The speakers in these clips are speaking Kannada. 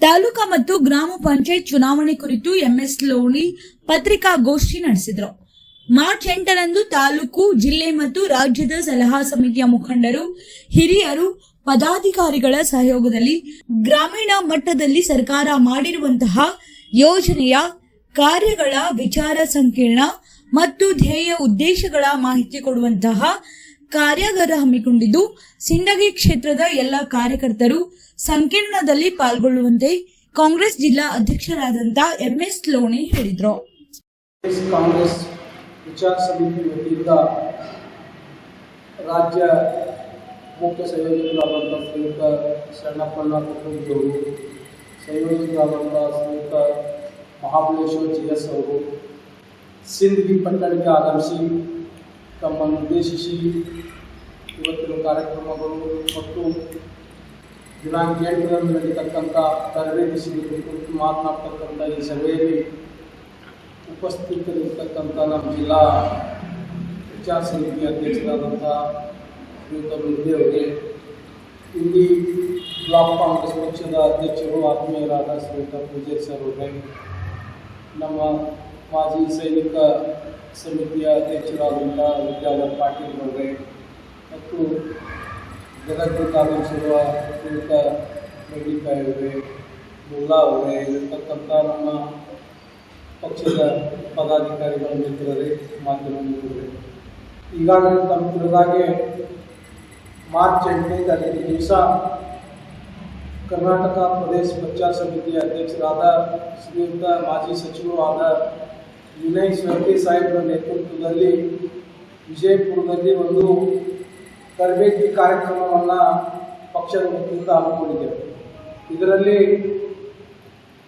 ತಾಲೂಕಾ ಮತ್ತು ಗ್ರಾಮ ಪಂಚಾಯತ್ ಚುನಾವಣೆ ಕುರಿತು ಎಂಎಸ್ ಲೋಣಿ ಪತ್ರಿಕಾಗೋಷ್ಠಿ ನಡೆಸಿದರು. ಮಾರ್ಚ್ ಎಂಟರಂದು ತಾಲೂಕು, ಜಿಲ್ಲೆ ಮತ್ತು ರಾಜ್ಯದ ಸಲಹಾ ಸಮಿತಿಯ ಮುಖಂಡರು, ಹಿರಿಯರು, ಪದಾಧಿಕಾರಿಗಳ ಸಹಯೋಗದಲ್ಲಿ ಗ್ರಾಮೀಣ ಮಟ್ಟದಲ್ಲಿ ಸರ್ಕಾರ ಮಾಡಿರುವಂತಹ ಯೋಜನೆಯ ಕಾರ್ಯಗಳ ವಿಚಾರ ಸಂಕಿರಣ ಮತ್ತು ಧ್ಯೇಯ ಉದ್ದೇಶಗಳ ಮಾಹಿತಿ ಕೊಡುವಂತಹ ಕಾರ್ಯಾಗಾರ ಹಮ್ಮಿಕೊಂಡಿದ್ದು, ಸಿಂಡಗಿ ಕ್ಷೇತ್ರದ ಎಲ್ಲ ಕಾರ್ಯಕರ್ತರು ಸಂಕೀರ್ಣದಲ್ಲಿ ಪಾಲ್ಗೊಳ್ಳುವಂತೆ ಕಾಂಗ್ರೆಸ್ ಜಿಲ್ಲಾ ಅಧ್ಯಕ್ಷರಾದಂಥ ಎಂಎಸ್ ಲೋಣಿ ಹೇಳಿದರು. ಕಾಂಗ್ರೆಸ್ ವಿಚಾರ ಸಮಿತಿ ವತಿಯಿಂದ ರಾಜ್ಯ ಮುಖ್ಯ ಸಂಯೋಜಕರಾದಂಥ ಶ್ರೀಯುತ ಶರಣಪ್ಪಣ್ಣ ಕುಟುಂಬದವರು ಸಂಯೋಜಕರಾದಂಥ ಶ್ರೀಯುತ ಮಹಾಬಲೇಶ್ವರ ಜಿ ಎಸ್ ಅವರು, ಸಿಂಧಗಿ ಪಟ್ಟಣಕ್ಕೆ ಆಗಮಿಸಿ ತಮ್ಮನ್ನು ಉದ್ದೇಶಿಸಿ ಇವತ್ತಿನ ಕಾರ್ಯಕ್ರಮಗಳು ಮತ್ತು ದಿನಾಂಕ ಎಂಟರಂದು ನಡೀತಕ್ಕಂಥ ತರಬೇತಿ ಶಿಬಿರ ಕುರಿತು ಮಾತನಾಡ್ತಕ್ಕಂಥ ಈ ಸಭೆಯಲ್ಲಿ ಉಪಸ್ಥಿತರಿರ್ತಕ್ಕಂಥ ನಮ್ಮ ಜಿಲ್ಲಾ ವಿಚಾರ ಸಮಿತಿ ಅಧ್ಯಕ್ಷರಾದಂಥ ಶ್ರೀಯುತ ಮುದ್ದೆ ಅವರಿಗೆ ಇಲ್ಲಿ ಬ್ಲಾಕ್ ಕಾಂಗ್ರೆಸ್ ಪಕ್ಷದ ಅಧ್ಯಕ್ಷರು ಆತ್ಮೀಯರಾದ ಶ್ರೀಯುತ ಪೂಜಾರಿ ಸರ್ ಅವರೇ ನಮ್ಮ ಮಾಜಿ ಸೈನಿಕ ಸಮಿತಿಯ ಅಧ್ಯಕ್ಷರಾದಂಥ ವಿದ್ಯಾಧರ್ ಪಾಟೀಲ್ ಅವರೇ ಮತ್ತು ಜಗತ್ತು ತಾಲೂಕಿರುವ ಶ್ರೀಯುತ ಮೆಡಿಕಾಯಿ ಅವರೇ ಮುಲ್ಲಾ ಅವರೇ ಇರತಕ್ಕಂಥ ನಮ್ಮ ಪಕ್ಷದ ಪದಾಧಿಕಾರಿಗಳ ಮಿತ್ರರೇ ಮಾಧ್ಯಮ ಮಿತ್ರರೇ ಈಗಾಗಲೇ ತಮ್ಮ ತಿಳಿದಾಗೆ ಮಾರ್ಚ್ ಎಂಟನೇ ತಾರೀಕು ದಿವಸ ಕರ್ನಾಟಕ ಪ್ರದೇಶ ಪ್ರಚಾರ ಸಮಿತಿಯ ಅಧ್ಯಕ್ಷರಾದ ಶ್ರೀಯುತ ಮಾಜಿ ಸಚಿವರು ಆದ ವಿನಯ್ ಸ್ವರ್ತಿ ಸಾಹೇಬರ ನೇತೃತ್ವದಲ್ಲಿ ವಿಜಯಪುರದಲ್ಲಿ ಒಂದು ತರಬೇತಿ ಕಾರ್ಯಕ್ರಮವನ್ನು ಪಕ್ಷದ ವತಿಯಿಂದ ಹಮ್ಮಿಕೊಂಡಿದ್ದೇವೆ ಇದರಲ್ಲಿ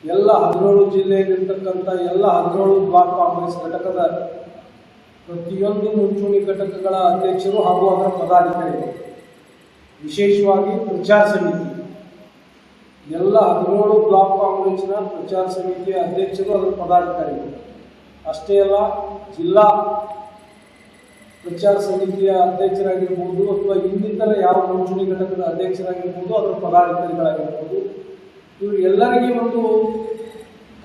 ಎಲ್ಲ ಹದಿನೇಳು ಜಿಲ್ಲೆಯಲ್ಲಿರ್ತಕ್ಕಂಥ ಎಲ್ಲ ಹದಿನೇಳು ಬ್ಲಾಕ್ ಕಾಂಗ್ರೆಸ್ ಘಟಕದ ಪ್ರತಿಯೊಂದು ಮುಂಚೂಣಿ ಘಟಕಗಳ ಅಧ್ಯಕ್ಷರು ಹಾಗೂ ಅದರ ಪದಾಧಿಕಾರಿಗಳು. ವಿಶೇಷವಾಗಿ ಪ್ರಚಾರ ಸಮಿತಿ. ಎಲ್ಲ ಹದಿನೇಳು ಬ್ಲಾಕ್ ಕಾಂಗ್ರೆಸ್ನ ಪ್ರಚಾರ ಸಮಿತಿಯ ಅಧ್ಯಕ್ಷರು ಅದರ ಪದಾಧಿಕಾರಿಗಳು. ಅಷ್ಟೇ ಅಲ್ಲ, ಜಿಲ್ಲಾ ಪ್ರಚಾರ ಸಮಿತಿಯ ಅಧ್ಯಕ್ಷರಾಗಿರ್ಬೋದು ಅಥವಾ ಇನ್ನಿತರ ಯಾವ ಮುಂಚೂಣಿ ಘಟಕದ ಅಧ್ಯಕ್ಷರಾಗಿರ್ಬೋದು, ಅದರ ಪದಾಧಿಕಾರಿಗಳಾಗಿರ್ಬೋದು, ಇವರು ಎಲ್ಲರಿಗೆ ಒಂದು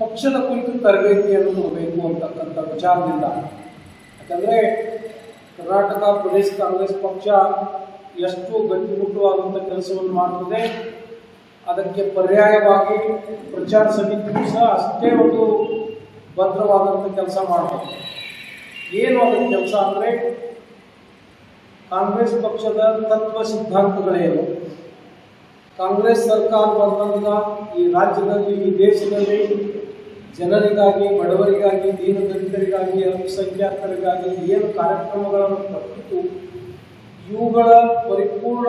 ಪಕ್ಷದ ಕುರಿತು ತರಬೇತಿಯನ್ನು ಕೊಡಬೇಕು ಅಂತಕ್ಕಂಥ ವಿಚಾರದಿಂದ. ಯಾಕಂದರೆ ಕರ್ನಾಟಕ ಪ್ರದೇಶ ಕಾಂಗ್ರೆಸ್ ಪಕ್ಷ ಎಷ್ಟು ಗಟ್ಟಿಮುಟ್ಟುವಾದಂಥ ಕೆಲಸವನ್ನು ಮಾಡ್ತದೆ. ಅದಕ್ಕೆ ಪರ್ಯಾಯವಾಗಿ ಪ್ರಚಾರ ಸಮಿತಿಯು ಸಹ ಅಷ್ಟೇ ಒಂದು ಭದ್ರವಾದಂಥ ಕೆಲಸ ಮಾಡಬೇಕು ಏನು ಅದರ ಕೆಲಸ ಅಂದರೆ ಕಾಂಗ್ರೆಸ್ ಪಕ್ಷದ ತತ್ವ ಸಿದ್ಧಾಂತಗಳೇನು? ಕಾಂಗ್ರೆಸ್ ಸರ್ಕಾರ ಬಂದಂಥ ಈ ರಾಜ್ಯದಲ್ಲಿ, ಈ ದೇಶದಲ್ಲಿ ಜನರಿಗಾಗಿ, ಬಡವರಿಗಾಗಿ, ದೀನದಲಿತರಿಗಾಗಿ, ಅಲ್ಪಸಂಖ್ಯಾತರಿಗಾಗಿ ಏನು ಕಾರ್ಯಕ್ರಮಗಳನ್ನು ಪಟ್ಟಿತು ಇವುಗಳ ಪರಿಪೂರ್ಣ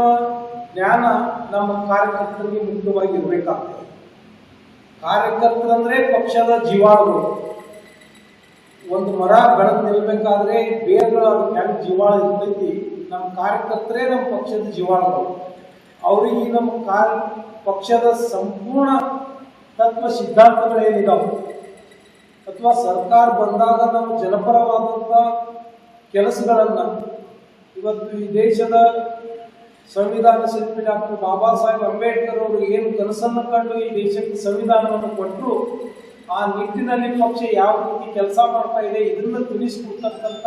ಜ್ಞಾನ ನಮ್ಮ ಕಾರ್ಯಕರ್ತರಿಗೆ ಮುಖ್ಯವಾಗಿ ಇರಬೇಕಾಗ್ತದೆ ಕಾರ್ಯಕರ್ತರಂದ್ರೆ ಪಕ್ಷದ ಜೀವಾಳುಗಳು ಒಂದು ಮರ ಬೆಳೆದು ನಿಲ್ಬೇಕಾದ್ರೆ ಬೇರುಗಳು ಅದಕ್ಕೆ ಹೆಂಗೆ ಜೀವಾಳ ಇರ್ತೈತಿ ನಮ್ಮ ಕಾರ್ಯಕರ್ತರೇ ನಮ್ಮ ಪಕ್ಷದ ಜೀವಾಳಗಳು ಅವರಿಗೆ ನಮ್ಮ ಕಾರ್ಯ ಪಕ್ಷದ ಸಂಪೂರ್ಣ ತತ್ವ ಸಿದ್ಧಾಂತಗಳೇನಿದಾವೆ ಅಥವಾ ಸರ್ಕಾರ ಬಂದಾಗ ನಾವು ಜನಪರವಾದಂತ ಕೆಲಸಗಳನ್ನು ಇವತ್ತು ಈ ದೇಶದ ಸಂವಿಧಾನ ಶಿಲ್ಪಿ ಡಾಕ್ಟರ್ ಬಾಬಾ ಸಾಹೇಬ್ ಅಂಬೇಡ್ಕರ್ ಅವರು ಏನು ಕನಸನ್ನು ಕಂಡು ಈ ದೇಶಕ್ಕೆ ಸಂವಿಧಾನವನ್ನು ಕೊಟ್ಟರು ಆ ನಿಟ್ಟಿನಲ್ಲಿ ಪಕ್ಷ ಯಾವ ರೀತಿ ಕೆಲಸ ಮಾಡ್ತಾ ಇದೆ, ಇದನ್ನು ತಿಳಿಸಿಕೊಡ್ತಕ್ಕಂಥ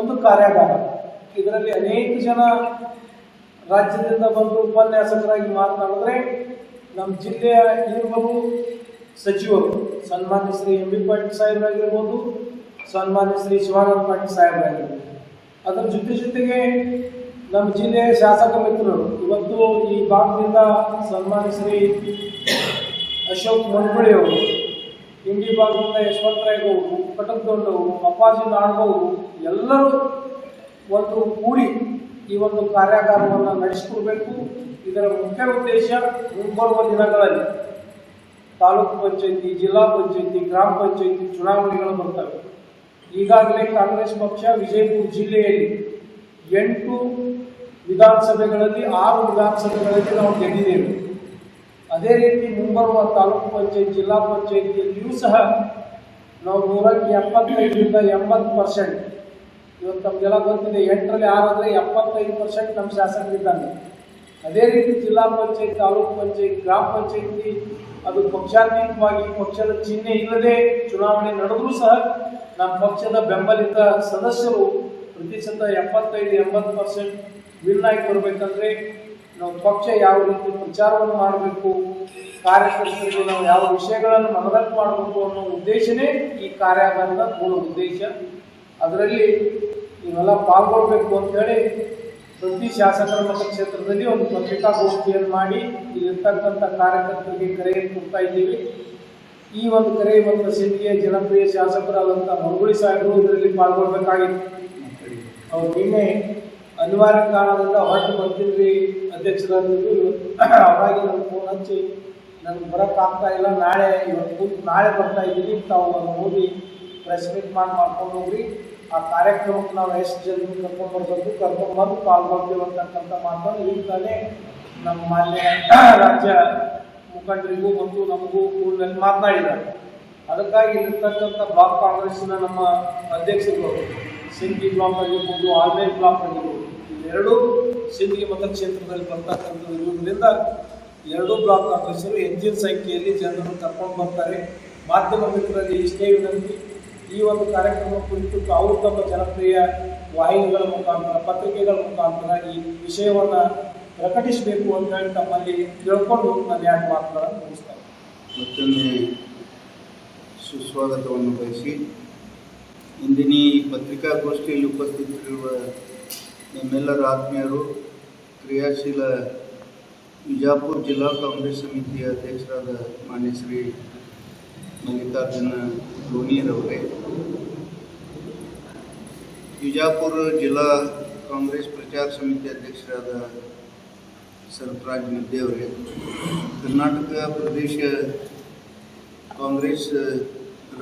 ಒಂದು ಕಾರ್ಯಾಗಾರ. ಇದರಲ್ಲಿ ಅನೇಕ ಜನ ರಾಜ್ಯದಿಂದ ಬಂದು ಉಪನ್ಯಾಸಕರಾಗಿ ಮಾತನಾಡಿದ್ರೆ, ನಮ್ಮ ಜಿಲ್ಲೆಯ ಇರುವವರು ಸಚಿವರು, ಸನ್ಮಾನ್ಯ ಶ್ರೀ ಎಂ ಬಿ ಪಾಟೀಲ್ ಸಾಹೇಬರಾಗಿರ್ಬೋದು, ಸನ್ಮಾನ್ಯ ಶ್ರೀ ಶಿವಾನಂದ ಪಾಟೀಲ್ ಸಾಹೇಬರಾಗಿರ್ಬೋದು. ಅದರ ಜೊತೆ ಜೊತೆಗೆ ನಮ್ಮ ಜಿಲ್ಲೆಯ ಶಾಸಕ ಮಿತ್ರರು, ಇವತ್ತು ಈ ಭಾಗದಿಂದ ಸನ್ಮಾನ್ಯ ಶ್ರೀ ಅಶೋಕ್ ಅವರು ಇಂಡಿ ಭಾಗದಿಂದ ಯಶವಂತರಾಯ್ ಗೌಡ್ರು ಕಟಕ್ದೊಂಡವರು ಅಪ್ಪಾಜಿ ನಾಡಗೌಡರು ಎಲ್ಲರೂ ಒಂದು ಕೂಡಿ ಈ ಒಂದು ಕಾರ್ಯಾಗಾರವನ್ನು ನಡೆಸಿಕೊಡ್ಬೇಕು. ಇದರ ಮುಖ್ಯ ಉದ್ದೇಶ ಮುಂಬರುವ ದಿನಗಳಲ್ಲಿ ತಾಲೂಕು ಪಂಚಾಯತಿ, ಜಿಲ್ಲಾ ಪಂಚಾಯತಿ, ಗ್ರಾಮ ಪಂಚಾಯತಿ ಚುನಾವಣೆಗಳು ಬರ್ತವೆ. ಈಗಾಗಲೇ ಕಾಂಗ್ರೆಸ್ ಪಕ್ಷ ವಿಜಯಪುರ ಜಿಲ್ಲೆಯಲ್ಲಿ ಎಂಟು ವಿಧಾನಸಭೆಗಳಲ್ಲಿ, ಆರು ವಿಧಾನಸಭೆಗಳಲ್ಲಿ ನಾವು ಗೆದ್ದಿದ್ದೇವೆ. ಅದೇ ರೀತಿ ಮುಂಬರುವ ತಾಲೂಕು ಪಂಚಾಯತ್, ಜಿಲ್ಲಾ ಪಂಚಾಯತಿಯಲ್ಲಿಯೂ ಸಹ ನಾವು ನೂರಕ್ಕೆ ಎಪ್ಪತ್ತೈದರಿಂದ ಎಂಬತ್ತು ಪರ್ಸೆಂಟ್ ಇವತ್ತು ನಮಗೆಲ್ಲ ಗೊತ್ತಿದೆ, ಎಂಟರಲ್ಲಿ ಆರಾದರೆ ಎಪ್ಪತ್ತೈದು ಪರ್ಸೆಂಟ್ ನಮ್ಮ ಶಾಸಕರಿದ್ದಾನೆ ಅದೇ ರೀತಿ ಜಿಲ್ಲಾ ಪಂಚಾಯತ್, ತಾಲೂಕು ಪಂಚಾಯತ್, ಗ್ರಾಮ ಪಂಚಾಯತಿ, ಅದು ಪಕ್ಷಾತೀತವಾಗಿ ಪಕ್ಷದ ಚಿಹ್ನೆ ಇಲ್ಲದೆ ಚುನಾವಣೆ ನಡೆದರೂ ಸಹ ನಮ್ಮ ಪಕ್ಷದ ಬೆಂಬಲಿತ ಸದಸ್ಯರು ಪ್ರತಿಶತ ಎಪ್ಪತ್ತೈದು, ಎಂಬತ್ತು ಪರ್ಸೆಂಟ್ ವಿನ್ ಆಗಿ ಬರಬೇಕಂದ್ರೆ ನಾವು ಪಕ್ಷ ಯಾವ ರೀತಿ ಪ್ರಚಾರವನ್ನು ಮಾಡಬೇಕು, ಕಾರ್ಯಕರ್ತರಿಗೆ ನಾವು ಯಾವ ವಿಷಯಗಳನ್ನು ಮನದಟ್ಟು ಮಾಡಬೇಕು ಅನ್ನೋ ಉದ್ದೇಶನೇ ಈ ಕಾರ್ಯಾಗಾರದ ಮೂಲ ಉದ್ದೇಶ. ಅದರಲ್ಲಿ ನೀವೆಲ್ಲ ಪಾಲ್ಗೊಳ್ಬೇಕು ಅಂತ ಹೇಳಿ ಪ್ರತಿ ಶಾಸಕರ ಮತಕ್ಷೇತ್ರದಲ್ಲಿ ಒಂದು ಪತ್ರಿಕಾಗೋಷ್ಠಿಯನ್ನು ಮಾಡಿ ಇಲ್ಲಿರ್ತಕ್ಕಂಥ ಕಾರ್ಯಕರ್ತರಿಗೆ ಕರೆಯನ್ನು ಕೊಡ್ತಾ ಇದ್ದೀವಿ. ಈ ಒಂದು ಕರೆ ಮತ್ತು ಸಿದ್ಧಿಯ ಜನಪ್ರಿಯ ಶಾಸಕರಾದಂಥ ಮರುಗುಳಿ ಸಾಹೇಬರು ಇದರಲ್ಲಿ ಪಾಲ್ಗೊಳ್ಬೇಕಾಗಿತ್ತು. ಅವ್ರು ನಿನ್ನೆ ಅನಿವಾರ್ಯ ಕಾರಣದಿಂದ ಹೊರಟು ಬರ್ತಿದ್ರಿ ಅಧ್ಯಕ್ಷರ ಅವಾಗಿ ನನಗೆ ಫೋನ್ ಹಚ್ಚಿ, ನನಗೆ ಆಗ್ತಾ ಇಲ್ಲ, ನಾಳೆ ಇವತ್ತು ನಾಳೆ ಬರ್ತಾ ಇದ್ದೀನಿ, ತಾವು ನಾನು ಓದಿ ಪ್ರೆಸ್ ಮೀಟ್ ಮಾಡಿ ಮಾಡ್ಕೊಂಡು ಹೋಗ್ರಿ. ಆ ಕಾರ್ಯಕ್ರಮಕ್ಕೆ ನಾವು ಎಷ್ಟು ಜನ ಕರ್ಕೊಂಡು ಬರ್ಬೇಕು, ಕರ್ಕೊಂಡು ಬಂದು ಪಾಲ್ಗೊಳ್ತೀವಿ ಅಂತಕ್ಕಂಥ ಮಾತನ್ನು ಈಗ ನಮ್ಮ ಮಾನ್ಯ ರಾಜ್ಯ ಮುಖಂಡರಿಗೂ ಮತ್ತು ನಮಗೂ ಕೂಡಲಲ್ಲಿ ಮಾತನಾಡಿದ್ದಾರೆ. ಅದಕ್ಕಾಗಿ ಇರ್ತಕ್ಕಂಥ ಬ್ಲಾಕ್ ಕಾಂಗ್ರೆಸ್ಸಿನ ನಮ್ಮ ಅಧ್ಯಕ್ಷರು, ಸಿಂಧಿ ಬ್ಲಾಕ್ ಆಗಿರ್ಬೋದು ಆಲ್ಮೇಲ್ ಬ್ಲಾಕ್ ಆಗಿರ್ಬೋದು ಇವೆರಡೂ ಸಿಂಧಿ ಮತಕ್ಷೇತ್ರದಲ್ಲಿ ಬರ್ತಕ್ಕಂಥದ್ದು ಇರುವುದರಿಂದ ಎರಡೂ ಬ್ಲಾಕ್ ಕಾಂಗ್ರೆಸ್ಸರು ಹೆಚ್ಚಿನ ಸಂಖ್ಯೆಯಲ್ಲಿ ಜನರನ್ನು ಕರ್ಕೊಂಡು ಬರ್ತಾರೆ. ಮಾಧ್ಯಮ ಮಿತ್ರರಲ್ಲಿ ಇಷ್ಟೇ ವಿನಂತಿ ಈ ಒಂದು ಕಾರ್ಯಕ್ರಮ ಕುರಿತು ತಾವು ತಮ್ಮ ಜನಪ್ರಿಯ ವಾಹಿನಿಗಳ ಮುಖಾಂತರ, ಪತ್ರಿಕೆಗಳ ಮುಖಾಂತರ ಈ ವಿಷಯವನ್ನು ಪ್ರಕಟಿಸಬೇಕು ಅಂತ ಹೇಳಿ ತಮ್ಮಲ್ಲಿ ತಿಳ್ಕೊಂಡು ನಾನು ಯಾಕೆ ಮಾತುಗಳನ್ನು ಮುಗಿಸ್ತಾರೆ ಮತ್ತೊಮ್ಮೆ ಸುಸ್ವಾಗತವನ್ನು ಬಯಸಿ, ಇಂದಿನ ಈ ಪತ್ರಿಕಾಗೋಷ್ಠಿಯಲ್ಲಿ ಉಪಸ್ಥಿತರಿರುವ ನಮ್ಮೆಲ್ಲರ ಆತ್ಮೀಯರು, ಕ್ರಿಯಾಶೀಲ ವಿಜಾಪುರ ಜಿಲ್ಲಾ ಕಾಂಗ್ರೆಸ್ ಸಮಿತಿಯ ಅಧ್ಯಕ್ಷರಾದ ಮಾನ್ಯ ಶ್ರೀ ಮಲ್ಲಿಕಾರ್ಜುನ ಲೋನಿಯರವರೇ, ವಿಜಾಪುರ ಜಿಲ್ಲಾ ಕಾಂಗ್ರೆಸ್ ಪ್ರಚಾರ ಸಮಿತಿ ಅಧ್ಯಕ್ಷರಾದ ಸರ್ಫರಾಜ್ ಮಿದ್ದೆ ಅವರೇ, ಕರ್ನಾಟಕ ಪ್ರದೇಶ ಕಾಂಗ್ರೆಸ್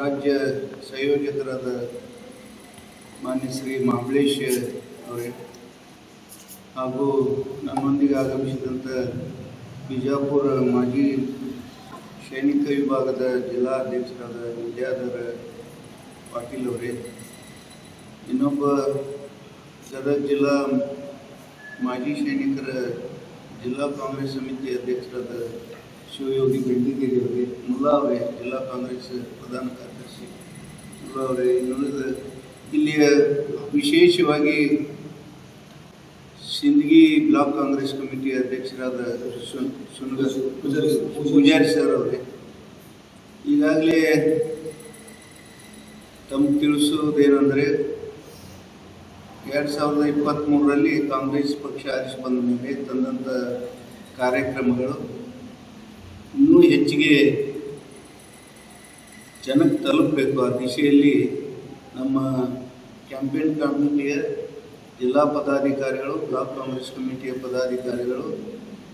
ರಾಜ್ಯ ಸಂಯೋಜಕರಾದ ಮಾನ್ಯ ಶ್ರೀ ಮಹಾಬಲೇಶ್ ಅವರೇ ಹಾಗೂ ನಮ್ಮೊಂದಿಗೆ ಆಗಮಿಸಿದಂಥ ಬಿಜಾಪುರ ಮಾಜಿ ಸೈನಿಕ ವಿಭಾಗದ ಜಿಲ್ಲಾ ಅಧ್ಯಕ್ಷರಾದ ವಿದ್ಯಾಧರ ಪಾಟೀಲ್ ಅವರೇ, ಇನ್ನೊಬ್ಬ ಗದಗ ಜಿಲ್ಲಾ ಮಾಜಿ ಸೈನಿಕರ ಜಿಲ್ಲಾ ಕಾಂಗ್ರೆಸ್ ಸಮಿತಿ ಅಧ್ಯಕ್ಷರಾದ ಶಿವಯೋಗಿ ಬೆಂಡಿಗೇರಿ ಅವರೇ, ಮುಲ್ಲಾ ಅವರೇ ಜಿಲ್ಲಾ ಕಾಂಗ್ರೆಸ್ ಪ್ರಧಾನ ಕಾರ್ಯದರ್ಶಿ, ಮುಲ್ಲಾ ಅವರೇ ಇನ್ನುಳಿದ ಇಲ್ಲಿಯ ವಿಶೇಷವಾಗಿ ಸಿಂದಗಿ ಬ್ಲಾಕ್ ಕಾಂಗ್ರೆಸ್ ಕಮಿಟಿ ಅಧ್ಯಕ್ಷರಾದ ಸುನ್, ಸುನ್ಗ, ಪೂಜಾರಿ ಸರ್ ಅವರೇ. ಈಗಾಗಲೇ ತಮ್ಗೆ ತಿಳಿಸೋದೇನೆಂದರೆ ಎರಡು ಸಾವಿರದ ಇಪ್ಪತ್ತ್ಮೂರರಲ್ಲಿ ಕಾಂಗ್ರೆಸ್ ಪಕ್ಷ ಆರಿಸಿ ಬಂದ ಮೇಲೆ ತಂದಂಥ ಕಾರ್ಯಕ್ರಮಗಳು ಇನ್ನೂ ಹೆಚ್ಚಿಗೆ ಜನಕ್ಕೆ ತಲುಪಬೇಕು ಆ ದಿಶೆಯಲ್ಲಿ ನಮ್ಮ ಕ್ಯಾಂಪೇನ್ ಕಮಿಟಿಯ ಜಿಲ್ಲಾ ಪದಾಧಿಕಾರಿಗಳು, ಬ್ಲಾಕ್ ಕಾಂಗ್ರೆಸ್ ಕಮಿಟಿಯ ಪದಾಧಿಕಾರಿಗಳು,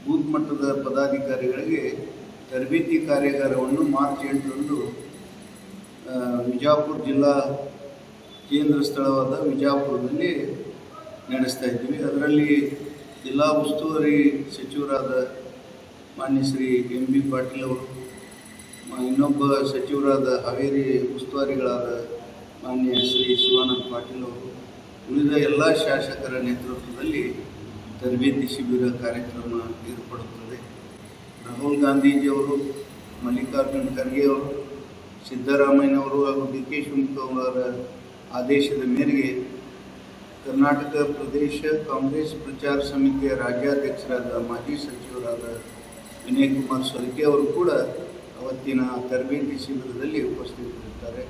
ಬೂತ್ ಮಟ್ಟದ ಪದಾಧಿಕಾರಿಗಳಿಗೆ ತರಬೇತಿ ಕಾರ್ಯಾಗಾರವನ್ನು ಮಾರ್ಚ್ ಎಂಟರಂದು ವಿಜಾಪುರ ಜಿಲ್ಲಾ ಕೇಂದ್ರ ಸ್ಥಳವಾದ ವಿಜಾಪುರದಲ್ಲಿ ನಡೆಸ್ತಾ ಇದ್ದೀವಿ. ಅದರಲ್ಲಿ ಜಿಲ್ಲಾ ಉಸ್ತುವಾರಿ ಸಚಿವರಾದ ಮಾನ್ಯ ಶ್ರೀ ಎಂ ಬಿ ಪಾಟೀಲ್ ಅವರು ಇನ್ನೊಬ್ಬ ಸಚಿವರಾದ ಹಾವೇರಿ ಉಸ್ತುವಾರಿಗಳಾದ ಮಾನ್ಯ ಶ್ರೀ ಶಿವಾನಂದ ಪಾಟೀಲ್ ಅವರು ಉಳಿದ ಎಲ್ಲ ಶಾಸಕರ ನೇತೃತ್ವದಲ್ಲಿ ತರಬೇತಿ ಶಿಬಿರ ಕಾರ್ಯಕ್ರಮ ಏರ್ಪಡುತ್ತದೆ. ರಾಹುಲ್ ಗಾಂಧೀಜಿಯವರು, ಮಲ್ಲಿಕಾರ್ಜುನ್ ಖರ್ಗೆಯವರು, ಸಿದ್ದರಾಮಯ್ಯನವರು ಹಾಗೂ ಡಿ ಕೆ ಶಿವಕುಮಾರ್ ಆದೇಶದ ಮೇರೆಗೆ ಕರ್ನಾಟಕ ಪ್ರದೇಶ ಕಾಂಗ್ರೆಸ್ ಪ್ರಚಾರ ಸಮಿತಿಯ ರಾಜ್ಯಾಧ್ಯಕ್ಷರಾದ ಮಾಜಿ ಸಚಿವರಾದ ವಿನಯ್ ಕುಮಾರ್ ಸೊರಕೆ ಅವರು ಕೂಡ ಅವತ್ತಿನ ತರಬೇತಿ ಶಿಬಿರದಲ್ಲಿ ಉಪಸ್ಥಿತರಿರ್ತಾರೆ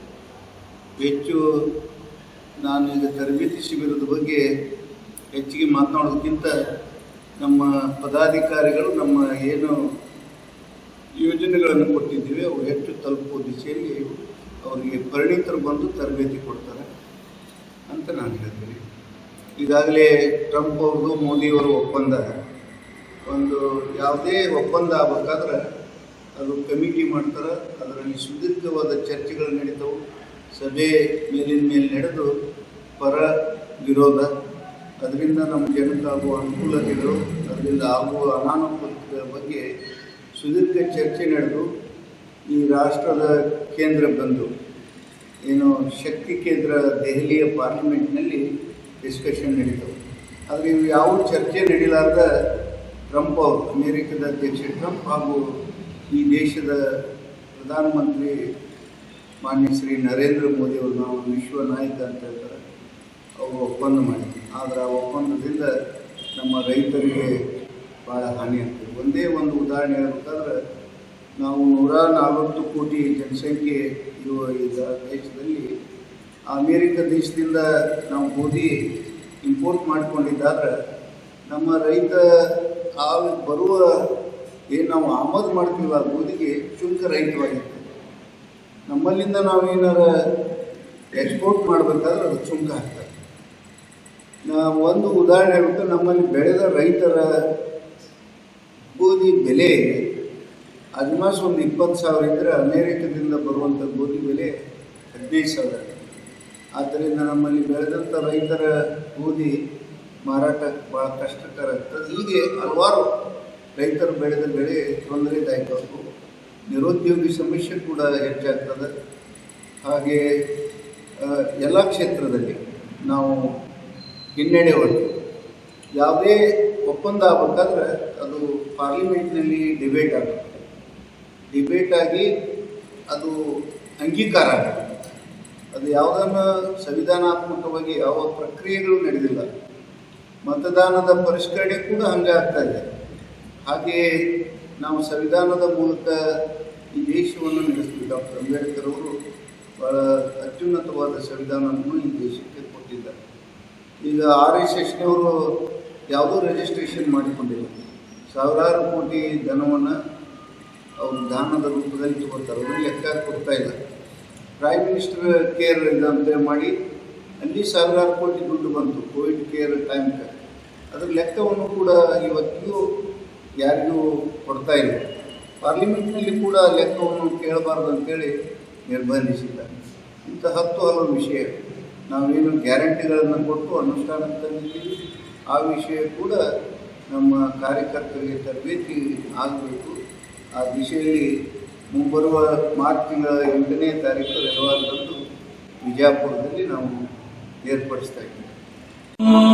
ಹೆಚ್ಚು ನಾನು ಈಗ ತರಬೇತಿ ಶಿಬಿರದ ಬಗ್ಗೆ ಹೆಚ್ಚಿಗೆ ಮಾತನಾಡೋದಕ್ಕಿಂತ ನಮ್ಮ ಪದಾಧಿಕಾರಿಗಳು ನಮ್ಮ ಏನು ಯೋಜನೆಗಳನ್ನು ಕೊಟ್ಟಿದ್ದೀವಿ ಅವು ಹೆಚ್ಚು ತಲುಪುವ ದಿಶೆಯಲ್ಲಿ ಅವರಿಗೆ ಪರಿಣಿತರು ಬಂದು ತರಬೇತಿ ಕೊಡ್ತಾರೆ ಅಂತ ನಾನು ಹೇಳ್ತೀನಿ. ಈಗಾಗಲೇ ಟ್ರಂಪ್ ಅವ್ರದ್ದು ಮೋದಿಯವರು ಒಪ್ಪಂದ. ಒಂದು ಯಾವುದೇ ಒಪ್ಪಂದ ಆಗಬೇಕಾದ್ರೆ ಅದು ಕಮಿಟಿ ಮಾಡ್ತಾರೆ, ಅದರಲ್ಲಿ ಸುದೀರ್ಘವಾದ ಚರ್ಚೆಗಳು ನಡೀತವು. ಸಭೆ ಮೇಲಿನ ಮೇಲೆ ನಡೆದು ಪರ ವಿರೋಧ, ಅದರಿಂದ ನಮ್ಮ ಜನಕ್ಕಾಗುವ ಅನುಕೂಲತೆಗಳು, ಅದರಿಂದ ಆಗುವ ಅನಾನುಕೂಲತೆಗಳ ಬಗ್ಗೆ ಸುದೀರ್ಘ ಚರ್ಚೆ ನಡೆದು ಈ ರಾಷ್ಟ್ರದ ಕೇಂದ್ರ ಬಂದು, ಏನು ಶಕ್ತಿ ಕೇಂದ್ರ ದೆಹಲಿಯ ಪಾರ್ಲಿಮೆಂಟ್ನಲ್ಲಿ ಡಿಸ್ಕಷನ್ ನಡೀತು. ಆದರೆ ಇವು ಯಾವ ಚರ್ಚೆ ನಡೀಲಾರ್ದ ಟ್ರಂಪ್ ಅವರು, ಅಮೇರಿಕದ ಅಧ್ಯಕ್ಷ ಟ್ರಂಪ್ ಹಾಗೂ ಈ ದೇಶದ ಪ್ರಧಾನಮಂತ್ರಿ ಮಾನ್ಯ ಶ್ರೀ ನರೇಂದ್ರ ಮೋದಿ ಅವರು ನಾವು ವಿಶ್ವ ನಾಯಕ ಅಂತ ಹೇಳ್ತಾರೆ. ಅವರು ಒಪ್ಪಂದ ಮಾಡಿದ್ವಿ ಆದರೆ ಆ ಒಪ್ಪಂದದಿಂದ ನಮ್ಮ ರೈತರಿಗೆ ಭಾಳ ಹಾನಿ ಆಗ್ತದೆ. ಒಂದೇ ಒಂದು ಉದಾಹರಣೆ ಹೇಳ್ಬೇಕಾದ್ರೆ, ನಾವು ನೂರ ನಲವತ್ತು ಕೋಟಿ ಜನಸಂಖ್ಯೆ ಇರುವ ಈ ದೇಶದಲ್ಲಿ ಅಮೇರಿಕ ದೇಶದಿಂದ ನಾವು ಗೋಧಿ ಇಂಪೋರ್ಟ್ ಮಾಡ್ಕೊಂಡಿದ್ದಾದ್ರೆ, ನಮ್ಮ ರೈತ ಆ ಬರುವ ಏನು ನಾವು ಆಮದು ಮಾಡ್ತೀವಿ ಆ ಗೋಧಿಗೆ ಶುಲ್ಕ ರಹಿತವಾಗಿರ್ತದೆ ನಮ್ಮಲ್ಲಿಂದ ನಾವು ಏನಾರ ಎಕ್ಸ್ಪೋರ್ಟ್ ಮಾಡಬೇಕಾದ್ರೆ ಅದು ಸುಂಕ ಹಾಕ್ತಾರೆ ನಾ ಒಂದು ಉದಾಹರಣೆ ಹೇಳ್ಬಿಟ್ಟು ನಮ್ಮಲ್ಲಿ ಬೆಳೆದ ರೈತರ ಗೋಧಿ ಬೆಲೆ, ಅಜ್ಮಾಸ್ ಒಂದು ಇಪ್ಪತ್ತು ಸಾವಿರ ಇದ್ದರೆ ಅಮೇರಿಕದಿಂದ ಬರುವಂಥ ಗೋಧಿ ಬೆಲೆ ಹದಿನೈದು ಸಾವಿರ ಆದ್ದರಿಂದ ನಮ್ಮಲ್ಲಿ ಬೆಳೆದಂಥ ರೈತರ ಗೋಧಿ ಮಾರಾಟ ಭಾಳ ಕಷ್ಟಕರ ಆಗ್ತದೆ. ಹೀಗೆ ಹಲವಾರು ರೈತರು ಬೆಳೆದ ಬೆಳೆ ತೊಂದರೆದಾಯಕವು ನಿರುದ್ಯೋಗಿ ಸಮಸ್ಯೆ ಕೂಡ ಹೆಚ್ಚಾಗ್ತದೆ. ಹಾಗೆ ಎಲ್ಲ ಕ್ಷೇತ್ರದಲ್ಲಿ ನಾವು ಹಿನ್ನಡೆ ಹೊರತು ಯಾವುದೇ ಒಪ್ಪಂದ ಆಗಬೇಕಾದ್ರೆ ಅದು ಪಾರ್ಲಿಮೆಂಟ್ನಲ್ಲಿ ಡಿಬೇಟ್ ಆಗುತ್ತೆ ಡಿಬೇಟ್ ಆಗಿ ಅದು ಅಂಗೀಕಾರ ಆಗುತ್ತೆ ಅದು ಯಾವುದನ್ನು ಸಂವಿಧಾನಾತ್ಮಕವಾಗಿ ಯಾವ ಪ್ರಕ್ರಿಯೆಗಳು ನಡೆದಿಲ್ಲ. ಮತದಾನದ ಪರಿಷ್ಕರಣೆ ಕೂಡ ಹಂಗೆ ಆಗ್ತಾ ಇದೆ. ಹಾಗೆಯೇ ನಾವು ಸಂವಿಧಾನದ ಮೂಲಕ ಈ ದೇಶವನ್ನು ನಡೆಸ್ತೀವಿ. ಡಾಕ್ಟರ್ ಅಂಬೇಡ್ಕರ್ ಅವರು ಬಹಳ ಅತ್ಯುನ್ನತವಾದ ಸಂವಿಧಾನವನ್ನು ಈ ದೇಶಕ್ಕೆ ಕೊಟ್ಟಿದ್ದಾರೆ. ಈಗ ಆರ್ ಎಸ್ ಎಸ್ನವರು ಯಾವುದೂ ರಿಜಿಸ್ಟ್ರೇಷನ್ ಮಾಡಿಕೊಂಡಿಲ್ಲ. ಸಾವಿರಾರು ಕೋಟಿ ಧನವನ್ನು ಅವರು ದಾನದ ರೂಪದಲ್ಲಿ ತಗೋತಾರೆ. ಅವರು ಲೆಕ್ಕ ಕೊಡ್ತಾ ಇಲ್ಲ. ಪ್ರೈಮ್ ಮಿನಿಸ್ಟರ್ ಕೇರ್ ಇದಂತೆ ಮಾಡಿ ಅಲ್ಲಿ ಸಾವಿರಾರು ಕೋಟಿ ದುಡ್ಡು ಬಂತು. ಕೋವಿಡ್ ಕೇರ್ ಟೈಮ್ಗೆ ಅದರ ಲೆಕ್ಕವನ್ನು ಕೂಡ ಇವತ್ತಿಗೂ ಯಾರಿಗೂ ಕೊಡ್ತಾ ಇಲ್ಲ. ಪಾರ್ಲಿಮೆಂಟ್ನಲ್ಲಿ ಕೂಡ ಲೆಕ್ಕವನ್ನು ಕೇಳಬಾರ್ದು ಅಂತೇಳಿ ನಿರ್ಬಂಧಿಸಿದ್ದಾರೆ ಇಂಥ ಹತ್ತು ಹಲವು ವಿಷಯ ನಾವೇನು ಗ್ಯಾರಂಟಿಗಳನ್ನು ಕೊಟ್ಟು ಅನುಷ್ಠಾನಕ್ಕೆ ತಂದಿದ್ದೀವಿ. ಆ ವಿಷಯ ಕೂಡ ನಮ್ಮ ಕಾರ್ಯಕರ್ತರಿಗೆ ತರಬೇತಿ ಆಗಬೇಕು. ಆ ದಿಶೆಯಲ್ಲಿ ಮುಂಬರುವ ಮಾರ್ಚ್ ತಿಂಗಳ ಎಂಟನೇ ತಾರೀಕು ರವಿವಾರದಂದು ವಿಜಯಪುರದಲ್ಲಿ ನಾವು ಏರ್ಪಡಿಸ್ತಾ ಇದ್ದೀವಿ.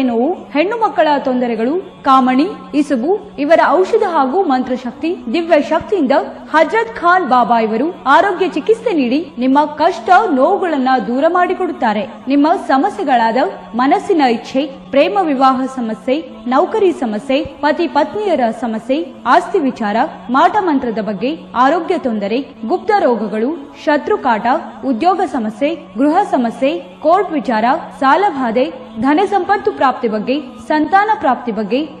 ನೋವು ಹೆಣ್ಣು ಮಕ್ಕಳ ತೊಂದರೆಗಳು, ಕಾಮಣಿ, ಇಸುಬು, ಇವರ ಔಷಧ ಹಾಗೂ ಮಂತ್ರಶಕ್ತಿ, ದಿವ್ಯ ಶಕ್ತಿಯಿಂದ ಹಜರತ್ ಖಾನ್ ಬಾಬಾ ಇವರು ಆರೋಗ್ಯ ಚಿಕಿತ್ಸೆ ನೀಡಿ ನಿಮ್ಮ ಕಷ್ಟ, ನೋವುಗಳನ್ನ ದೂರ ಮಾಡಿಕೊಡುತ್ತಾರೆ. ನಿಮ್ಮ ಸಮಸ್ಯೆಗಳಾದ ಮನಸ್ಸಿನ ಇಚ್ಛೆ ಪ್ರೇಮ ವಿವಾಹ ಸಮಸ್ಯೆ, ನೌಕರಿ ಸಮಸ್ಯೆ, ಪತಿ ಪತ್ನಿಯರ ಸಮಸ್ಯೆ, ಆಸ್ತಿ ವಿಚಾರ, ಮಾಟ ಮಂತ್ರದ ಬಗ್ಗೆ, ಆರೋಗ್ಯ ತೊಂದರೆ, ಗುಪ್ತ ರೋಗಗಳು ಶತ್ರುಕಾಟ ಉದ್ಯೋಗ ಸಮಸ್ಯೆ, ಗೃಹ ಸಮಸ್ಯೆ, ಕೋರ್ಟ್ ವಿಚಾರ, ಸಾಲಬಾಧೆ, ಧನ ಸಂಪತ್ತು ಪ್ರಾಪ್ತಿ ಬಗ್ಗೆ, ಸಂತಾನ ಪ್ರಾಪ್ತಿ ಬಗ್ಗೆ